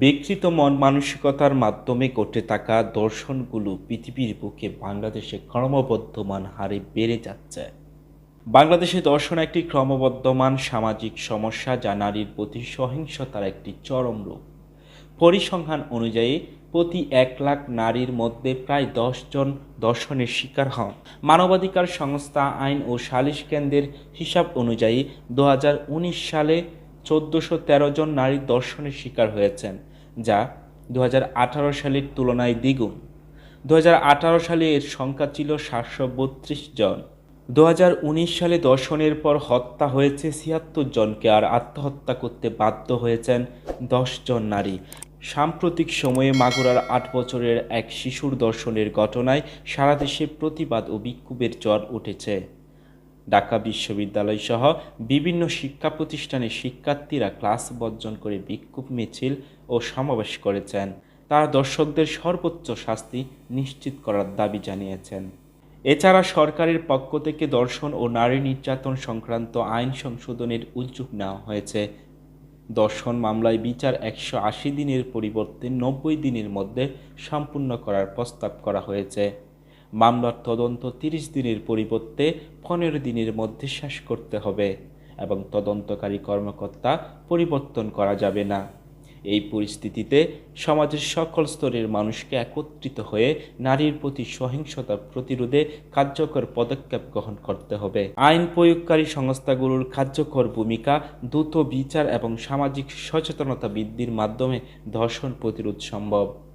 বিকৃত মন মানসিকতার মাধ্যমে ঘটে থাকা দর্শনগুলো পৃথিবীর বুকে বাংলাদেশে ক্রমবর্ধমান হারে বেড়ে যাচ্ছে। বাংলাদেশে দর্শন একটি ক্রমবর্ধমান সামাজিক সমস্যা যা নারীর প্রতি সহিংসতার একটি চরম রূপ। পরিসংখ্যান অনুযায়ী, প্রতি এক লাখ নারীর মধ্যে প্রায় জন দর্শনের শিকার হন। মানবাধিকার সংস্থা আইন ও সালিশ কেন্দ্রের হিসাব অনুযায়ী, দু হাজার উনিশ সালে চোদ্দোশো জন নারী দর্শনের শিকার হয়েছেন। যা দু হাজার আঠারো সালের তুলনায় দ্বিগুণ। দু হাজার আঠারো সালে এর সংখ্যা ছিল সাতশো বত্রিশ জন। দু হাজার উনিশ সালে দর্শনের পর হত্যা হয়েছে ছিয়াত্তর জনকে আর আত্মহত্যা করতে বাধ্য হয়েছেন জন নারী। সাম্প্রতিক সময়ে মাগুরার আট বছরের এক শিশুর দর্শনের ঘটনায় সারা দেশে প্রতিবাদ ও বিক্ষোভের জ্বর উঠেছে। ঢাকা বিশ্ববিদ্যালয় সহ বিভিন্ন শিক্ষা প্রতিষ্ঠানের শিক্ষার্থীরা ক্লাস বর্জন করে বিক্ষোভ মিছিল ও সমাবেশ করেছেন। তারা দর্শকদের সর্বোচ্চ শাস্তি নিশ্চিত করার দাবি জানিয়েছেন। এছাড়া সরকারের পক্ষ থেকে দর্শন ও নারী নির্যাতন সংক্রান্ত আইন সংশোধনের উদ্যোগ নেওয়া হয়েছে। দর্শন মামলায় বিচার একশো আশি দিনের পরিবর্তে নব্বই দিনের মধ্যে সম্পূর্ণ করার প্রস্তাব করা হয়েছে। মামলার তদন্ত তিরিশ দিনের পরিবর্তে পনেরো দিনের মধ্যে শেষ করতে হবে এবং তদন্তকারী কর্মকর্তা পরিবর্তন করা যাবে না। এই পরিস্থিতিতে সমাজের সকল স্তরের মানুষকে একত্রিত হয়ে নারীর প্রতি সহিংসতা প্রতিরোধে কার্যকর পদক্ষেপ গ্রহণ করতে হবে। আইন প্রয়োগকারী সংস্থাগুলোর কার্যকর ভূমিকা দ্রুত বিচার এবং সামাজিক সচেতনতা বৃদ্ধির মাধ্যমে ধর্ষণ প্রতিরোধ সম্ভব।